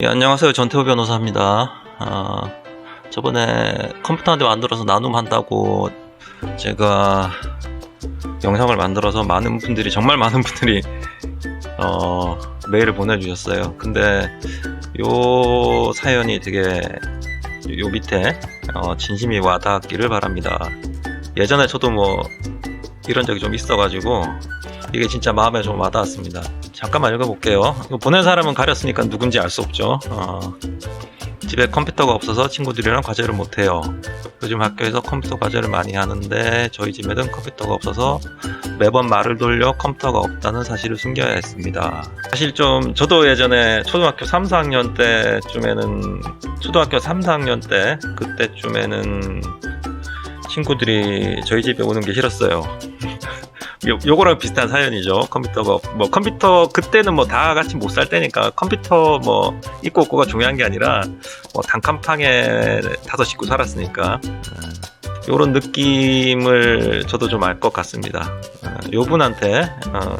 예, 안녕하세요. 전태호 변호사입니다. 아, 저번에 컴퓨터 한 대 만들어서 나눔한다고 제가 영상을 만들어서 많은 분들이, 정말 많은 분들이, 어, 메일을 보내주셨어요. 근데 요 사연이 되게 요 밑에 어, 진심이 와닿기를 바랍니다. 예전에 저도 뭐 이런 적이 좀 있어가지고 이게 진짜 마음에 좀 와닿았습니다. 잠깐만 읽어볼게요. 이거 보낸 사람은 가렸으니까 누군지 알 수 없죠. 어, 집에 컴퓨터가 없어서 친구들이랑 과제를 못해요. 요즘 학교에서 컴퓨터 과제를 많이 하는데 저희 집에는 컴퓨터가 없어서 매번 말을 돌려 컴퓨터가 없다는 사실을 숨겨야 했습니다. 사실 좀 저도 예전에 초등학교 3, 4학년 때쯤에는 초등학교 3, 4학년 때 그때쯤에는 친구들이 저희 집에 오는 게 싫었어요. 요, 요거랑 비슷한 사연이죠. 컴퓨터가 없- 뭐 컴퓨터 그때는 뭐 다 같이 못 살 때니까 컴퓨터 뭐 있고 없고가 중요한 게 아니라 뭐 단칸방에 다섯 식구 살았으니까 요런 느낌을 저도 좀 알 것 같습니다. 어, 요 분한테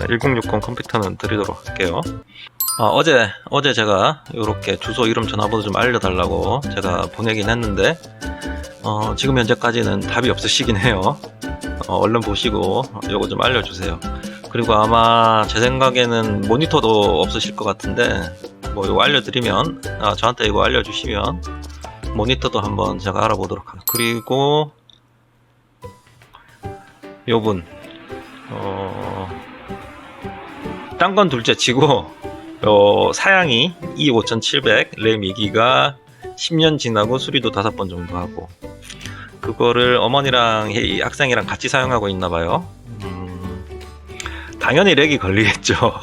1060 컴퓨터는 드리도록 할게요. 어, 제 어제 제가 요렇게 주소 이름 전화번호 좀 알려달라고 제가 보내긴 했는데 어, 지금 현재까지는 답이 없으시긴 해요. 어, 얼른 보시고 요거 좀 알려주세요. 그리고 아마 제 생각에는 모니터도 없으실 것 같은데 뭐 이거 알려드리면 아, 저한테 이거 알려주시면 모니터도 한번 제가 알아보도록 하겠습니다. 그리고 요분 어, 딴 건 둘째 치고 요 사양이 E5700 램 2기가 10년 지나고 수리도 다섯 번 정도 하고 그거를 어머니랑 이 학생이랑 같이 사용하고 있나 봐요. 음, 당연히 렉이 걸리겠죠.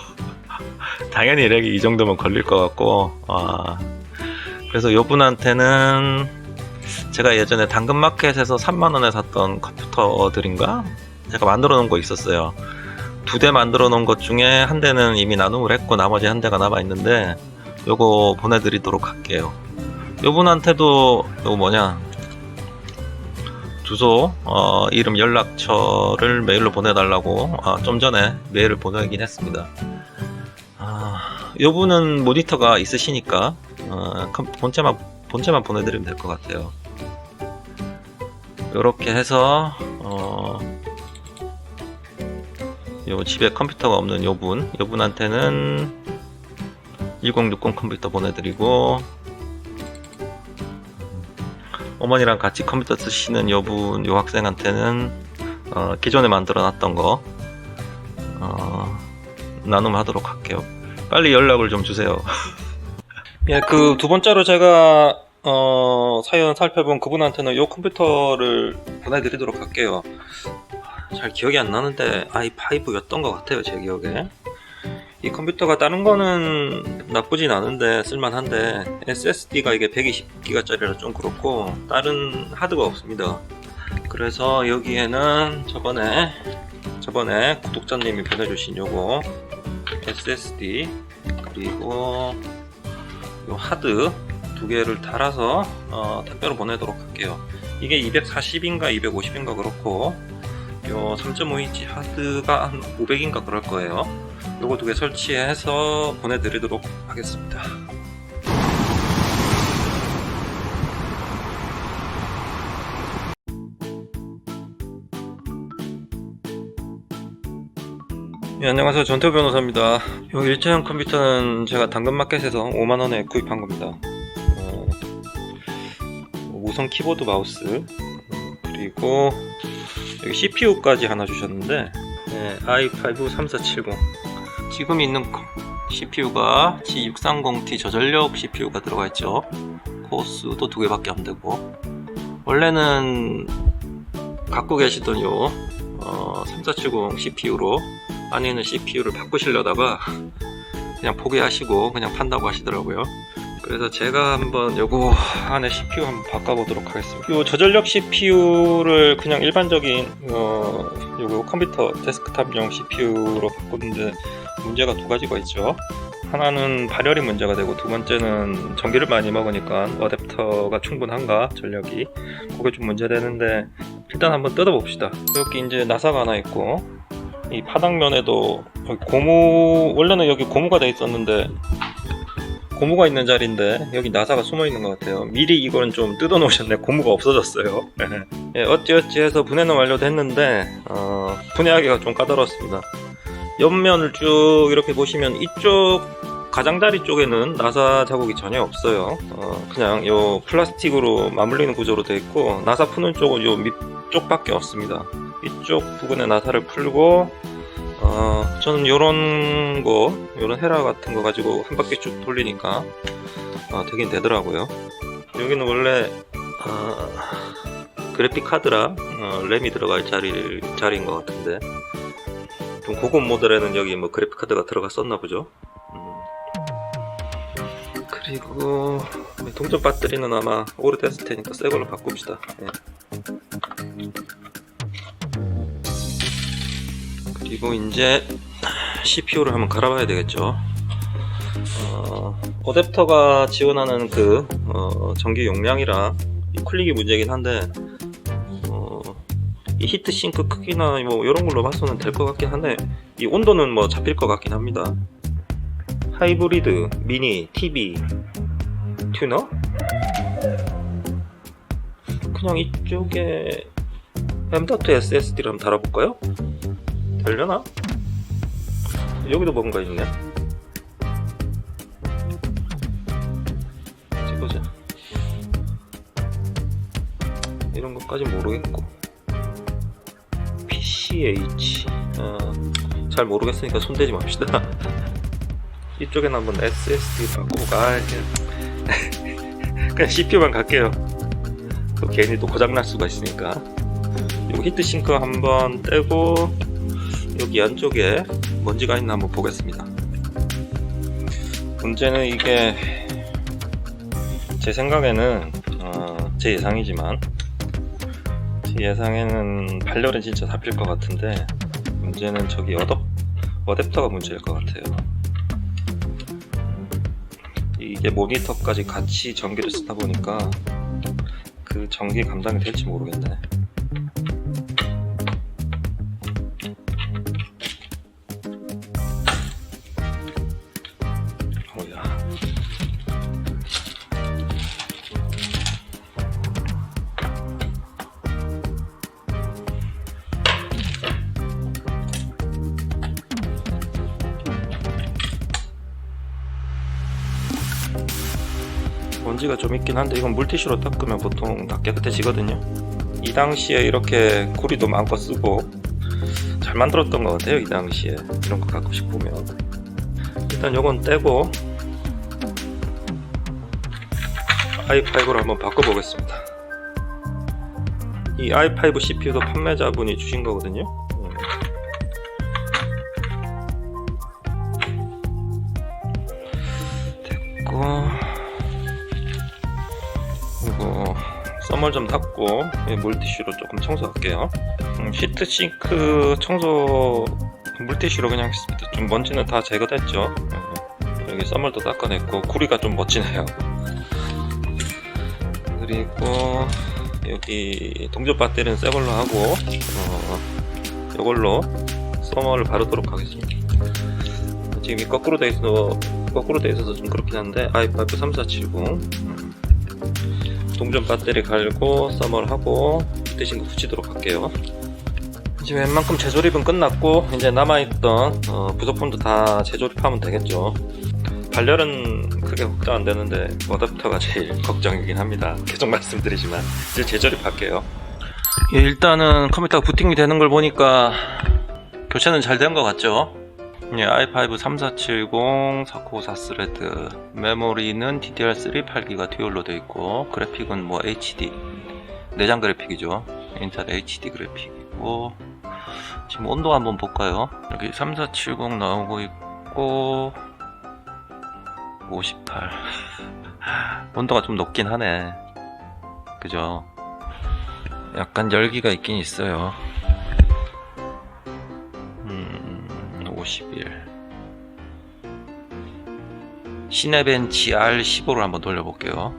당연히 렉이 이 정도면 걸릴 것 같고, 아, 그래서 요 분한테는 제가 예전에 당근마켓에서 3만원에 샀던 컴퓨터들인가? 제가 만들어 놓은 거 있었어요. 두 대 만들어 놓은 것 중에 한 대는 이미 나눔을 했고, 나머지 한 대가 남아 있는데, 요거 보내드리도록 할게요. 요분한테도, 요거 뭐냐, 주소, 어, 이름, 연락처를 메일로 보내달라고 아, 좀 전에 메일을 보내긴 했습니다. 아, 요분은 모니터가 있으시니까 어, 컴- 본체만 본체만 보내드리면 될 것 같아요. 이렇게 해서 어, 요 집에 컴퓨터가 없는 요분, 요분한테는 1060 컴퓨터 보내드리고 어머니랑 같이 컴퓨터 쓰시는 여분, 요 학생한테는 어, 기존에 만들어 놨던 거 어, 나눔하도록 할게요. 빨리 연락을 좀 주세요. 예, 그 두 번째로 제가 어, 사연 살펴본 그분한테는 요 컴퓨터를 보내드리도록 할게요. 잘 기억이 안 나는데 i5였던 것 같아요, 제 기억에. 이 컴퓨터가 다른 거는 나쁘진 않은데 쓸만한데 SSD가 이게 120기가 짜리라 좀 그렇고 다른 하드가 없습니다. 그래서 여기에는 저번에 저번에 구독자님이 보내주신 요거 SSD 그리고 요 하드 두 개를 달아서 어, 택배로 보내도록 할게요. 이게 240인가 250인가 그렇고 요 3.5인치 하드가 한 500인가 그럴 거예요. 요거 두 개 설치해서 보내드리도록 하겠습니다. 네, 안녕하세요. 전태호 변호사입니다. 요 일체형 컴퓨터는 제가 당근마켓에서 5만원에 구입한 겁니다. 어, 무선 키보드 마우스, 음, 그리고 여기 CPU까지 하나 주셨는데, 네, i5 3470. 지금 있는 컴- CPU가 G630T 저전력 CPU가 들어가 있죠. 코스도 두 개밖에 안 되고. 원래는 갖고 계시던 요 어, 3470 CPU로 안에 있는 CPU를 바꾸시려다가 그냥 포기하시고 그냥 판다고 하시더라고요. 그래서 제가 한번 요거 안에 CPU 한번 바꿔보도록 하겠습니다. 요 저전력 CPU를 그냥 일반적인 어, 요거 컴퓨터 데스크탑용 CPU로 바꾸는데 문제가 두 가지가 있죠. 하나는 발열이 문제가 되고 두 번째는 전기를 많이 먹으니까 어댑터가 충분한가 전력이 그게 좀 문제되는데 일단 한번 뜯어봅시다. 여기 이제 나사가 하나 있고 이 바닥면에도 여기 고무 원래는 여기 고무가 돼 있었는데 고무가 있는 자리인데 여기 나사가 숨어 있는 것 같아요. 미리 이거는 좀 뜯어 놓으셨네. 고무가 없어졌어요. 예, 어찌어찌 해서 분해는 완료됐는데 어, 분해하기가 좀 까다롭습니다. 옆면을 쭉 이렇게 보시면 이쪽 가장자리 쪽에는 나사 자국이 전혀 없어요. 어, 그냥 요 플라스틱으로 맞물리는 구조로 되어 있고 나사 푸는 쪽은 요 밑쪽 밖에 없습니다. 이쪽 부분에 나사를 풀고 어, 저는 요런 거, 요런 헤라 같은 거 가지고 한 바퀴 쭉 돌리니까 어, 되긴 되더라고요. 여기는 원래 어, 그래픽 카드랑 어, 램이 들어갈 자리, 자리인 것 같은데 좀 고급 모델에는 여기 뭐 그래픽 카드가 들어갔었나 보죠. 음. 그리고 동전 배터리는 아마 오래됐을 테니까 새 걸로 바꿉시다. 예. 그리고 이제 CPU를 한번 갈아봐야 되겠죠. 어, 어댑터가 지원하는 그 어, 전기 용량이랑 이 클릭이 문제긴 한데 히트 싱크 크기나 뭐 이런 걸로 봐서는 될 것 같긴 한데 이 온도는 뭐 잡힐 것 같긴 합니다. 하이브리드, 미니, TV, 튜너? 그냥 이쪽에 M.2 SSD를 한번 달아볼까요? 되려나? 여기도 뭔가 있네. 찍보자. 이런 것까지 모르겠고. PCH. 어, 잘 모르겠으니까 손대지 맙시다. 이쪽에는 한번 SSD 바꾸고 가. 그냥, 그냥 CPU만 갈게요. 또 괜히 또 고장날 수가 있으니까. 요 히트싱크 한번 떼고 여기 안쪽에 먼지가 있나 한번 보겠습니다. 문제는 이게 제 생각에는 어, 제 예상이지만 제 예상에는 발열은 진짜 잡힐 것 같은데 문제는 저기 어댑, 어댑터가 문제일 것 같아요. 이게 모니터까지 같이 전기를 쓰다 보니까 그 전기 감당이 될지 모르겠네. 먼지가 좀 있긴 한데 이건 물티슈로 닦으면 보통 다 깨끗해지거든요. 이 당시에 이렇게 구리도 마음껏 쓰고 잘 만들었던 것 같아요. 이 당시에 이런 거 가끔씩 보면. 일단 요건 떼고 i5로 한번 바꿔보겠습니다. 이 i5 CPU도 판매자분이 주신 거거든요. 썸을 좀 닦고 이 물티슈로 조금 청소할게요. 음, 히트싱크 청소 물티슈로 그냥 했습니다. 좀 먼지는 다 제거됐죠. 음, 여기 썸을도 닦아냈고 구리가 좀 멋지네요. 그리고 여기 동전 배터리는 새 걸로 하고 어, 이걸로 서머를 바르도록 하겠습니다. 지금 이 거꾸로 돼 있어 거꾸로 돼 있어서 좀 그렇긴 한데 i5 3470 음, 동전 배터리 갈고 서머를 하고 대신 거 붙이도록 할게요. 이제 웬만큼 재조립은 끝났고 이제 남아있던 어, 부속품도 다 재조립하면 되겠죠. 발열은 크게 걱정 안 되는데 어댑터가 제일 걱정이긴 합니다. 계속 말씀드리지만 이제 재조립할게요. 예, 일단은 컴퓨터가 부팅이 되는 걸 보니까 교체는 잘 된 것 같죠? 예, i5 3470 4코어 4스레드. 메모리는 DDR3 8기가 듀얼로 되어 있고 그래픽은 뭐 HD 내장 그래픽이죠. 인텔 HD 그래픽이고. 지금 온도 한번 볼까요? 여기 3470 나오고 있고 58 온도가 좀 높긴 하네. 그죠? 약간 열기가 있긴 있어요 음, 51 시네벤치 R15를 한번 돌려볼게요.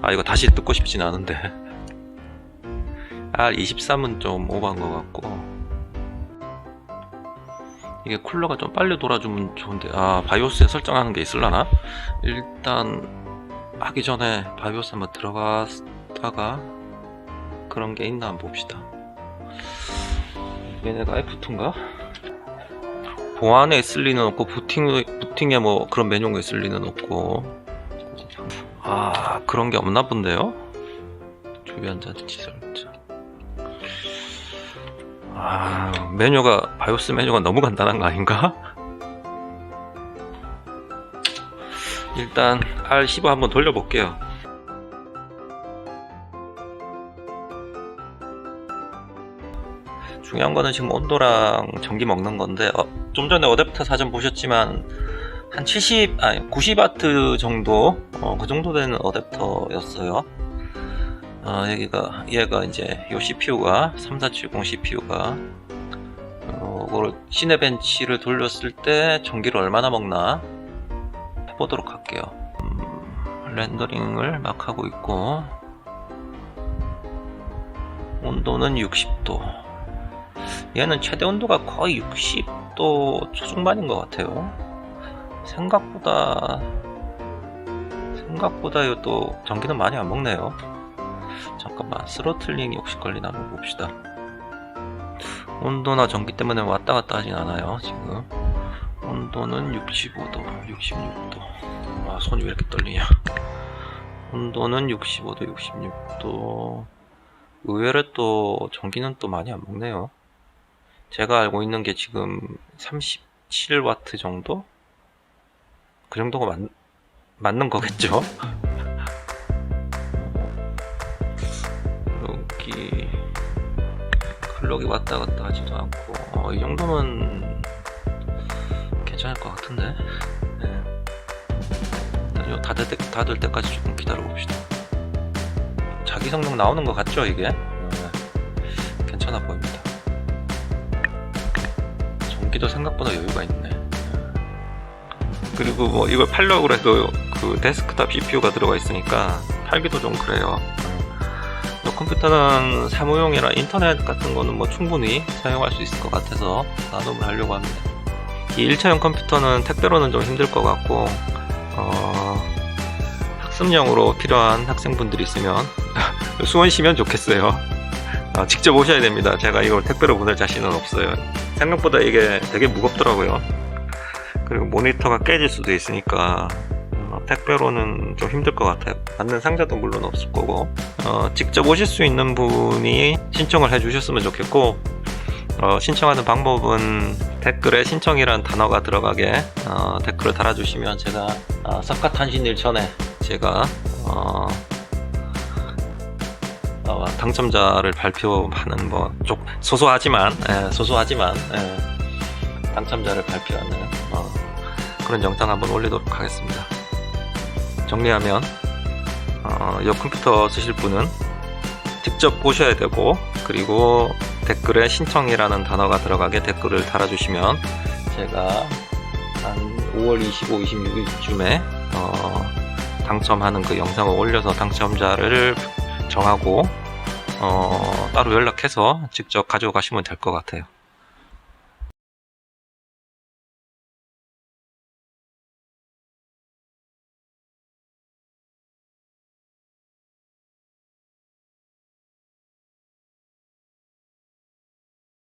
아 이거 다시 듣고 싶진 않은데. R23은 좀 오버한 것 같고. 이게 쿨러가 좀 빨리 돌아주면 좋은데. 아 바이오스에 설정하는 게 있을라나? 일단 하기 전에 바이오스 한번 들어갔다가 그런 게 있나 한번 봅시다. 얘네가 F2인가? 보안에 있을 리는 없고 부팅, 부팅에 뭐 그런 메뉴가 있을 리는 없고 아 그런 게 없나 본데요? 주변 자치 설정 아 메뉴가 바이오스 메뉴가 너무 간단한 거 아닌가? 일단 R15 한번 돌려볼게요 중요한 거는 지금 온도랑 전기 먹는 건데 어, 좀 전에 어댑터 사전 보셨지만 한 70, 아니 90와트 정도 어, 그 정도 되는 어댑터였어요. 어, 여기가 얘가 이제 요 CPU가 3470 CPU가 어, 시네벤치를 돌렸을 때 전기를 얼마나 먹나 해보도록 할게요. 음, 렌더링을 막 하고 있고 온도는 60도 얘는 최대 온도가 거의 60도 초중반인 것 같아요. 생각보다 생각보다 또 전기는 많이 안 먹네요. 잠깐만 스로틀링이 혹시 걸리나 한번 봅시다. 온도나 전기 때문에 왔다 갔다 하진 않아요 지금. 온도는 65도 66도. 아 손이 왜 이렇게 떨리냐. 온도는 65도 66도. 의외로 또 전기는 또 많이 안 먹네요 제가 알고 있는 게 지금 37와트 정도? 그 정도가 맞, 맞는 거겠죠? 여기 클럭이 왔다 갔다 하지도 않고 어, 이 정도면 괜찮을 것 같은데 네. 일단 때, 다될 때까지 조금 기다려 봅시다 자기 성능 나오는 것 같죠 이게? 네. 괜찮아 보입니다 전기도 생각보다 여유가 있네. 그리고 뭐 이걸 팔려고 해도 그 데스크탑 CPU가 들어가 있으니까 팔기도 좀 그래요. 이 컴퓨터는 사무용이라 인터넷 같은 거는 뭐 충분히 사용할 수 있을 것 같아서 나눔을 하려고 합니다. 이 1차용 컴퓨터는 택배로는 좀 힘들 것 같고 어, 학습용으로 필요한 학생분들이 있으면 수원 시면 좋겠어요 어, 직접 오셔야 됩니다. 제가 이걸 택배로 보낼 자신은 없어요. 생각보다 이게 되게 무겁더라고요. 그리고 모니터가 깨질 수도 있으니까 어, 택배로는 좀 힘들 것 같아요. 받는 상자도 물론 없을 거고 어, 직접 오실 수 있는 분이 신청을 해 주셨으면 좋겠고 어, 신청하는 방법은 댓글에 신청이라는 단어가 들어가게 어, 댓글을 달아주시면 제가 어, 석가탄신 일 전에 제가 어, 어, 당첨자를 발표하는 뭐 좀 소소하지만 예, 소소하지만 예, 당첨자를 발표하는 어, 그런 영상 한번 올리도록 하겠습니다. 정리하면 어, 이 컴퓨터 쓰실 분은 직접 보셔야 되고 그리고 댓글에 신청이라는 단어가 들어가게 댓글을 달아주시면 제가 한 5월 25, 26일쯤에 어, 당첨하는 그 영상을 올려서 당첨자를 정하고 어, 따로 연락해서 직접 가져가시면 될 것 같아요.